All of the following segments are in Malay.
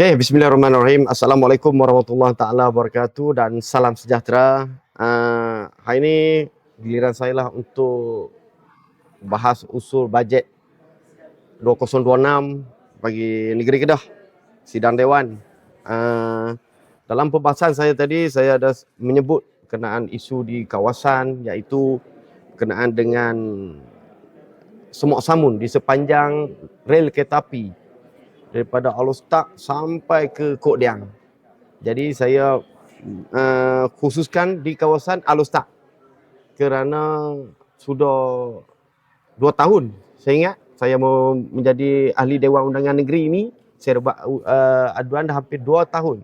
Okay, bismillahirrahmanirrahim. Assalamualaikum warahmatullahi taala wabarakatuh dan salam sejahtera. Uh, hari ini giliran saya lah untuk bahas usul bajet 2026 bagi negeri Kedah, sidang dewan. Uh, dalam pembahasan saya tadi saya ada menyebut kenaan isu di kawasan iaitu kenaan dengan semok samun di sepanjang rel kereta api daripada Alostak sampai ke Kok Diang. Jadi saya uh, khususkan di kawasan Alostak kerana sudah dua tahun saya ingat saya mau menjadi ahli Dewan Undangan Negeri ini saya buat uh, aduan dah hampir dua tahun.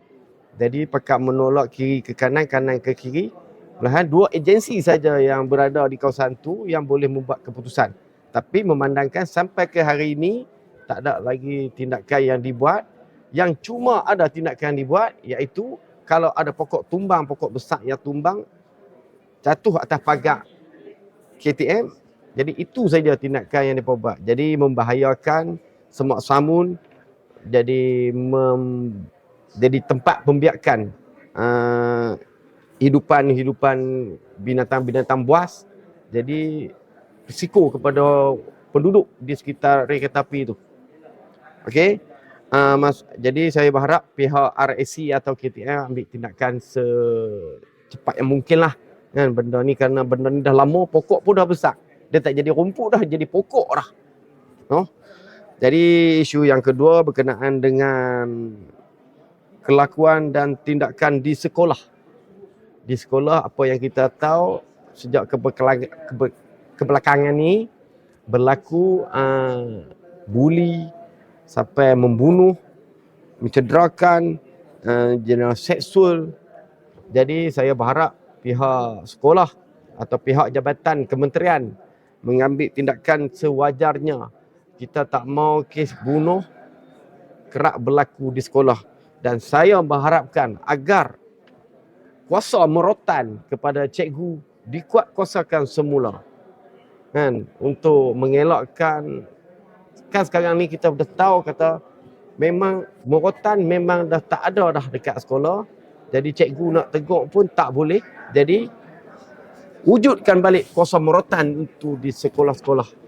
Jadi pekat menolak kiri ke kanan, kanan ke kiri. Belahan dua agensi saja yang berada di kawasan tu yang boleh membuat keputusan. Tapi memandangkan sampai ke hari ini tak ada lagi tindakan yang dibuat. Yang cuma ada tindakan yang dibuat iaitu kalau ada pokok tumbang pokok besar yang tumbang jatuh atas pagar KTM jadi itu saja tindakan yang dibuat jadi membahayakan semak samun jadi mem, jadi tempat pembiakan uh, hidupan-hidupan binatang-binatang buas. Jadi risiko kepada penduduk di sekitar kereta api itu Okey. Uh, mas, jadi saya berharap pihak RAC atau KTM ambil tindakan secepat yang mungkin lah kan benda ni kerana benda ni dah lama pokok pun dah besar dia tak jadi rumput dah jadi pokok dah no? jadi isu yang kedua berkenaan dengan kelakuan dan tindakan di sekolah di sekolah apa yang kita tahu sejak kebelakangan ni berlaku uh, bully sampai membunuh, mencederakan, uh, jenis seksual. Jadi saya berharap pihak sekolah atau pihak jabatan kementerian mengambil tindakan sewajarnya. Kita tak mau kes bunuh kerap berlaku di sekolah dan saya mengharapkan agar kuasa merotan kepada cikgu dikuat kuasakan semula kan untuk mengelakkan kan sekarang ni kita dah tahu kata memang morotan memang dah tak ada dah dekat sekolah. Jadi cikgu nak tegur pun tak boleh. Jadi wujudkan balik kuasa morotan itu di sekolah-sekolah.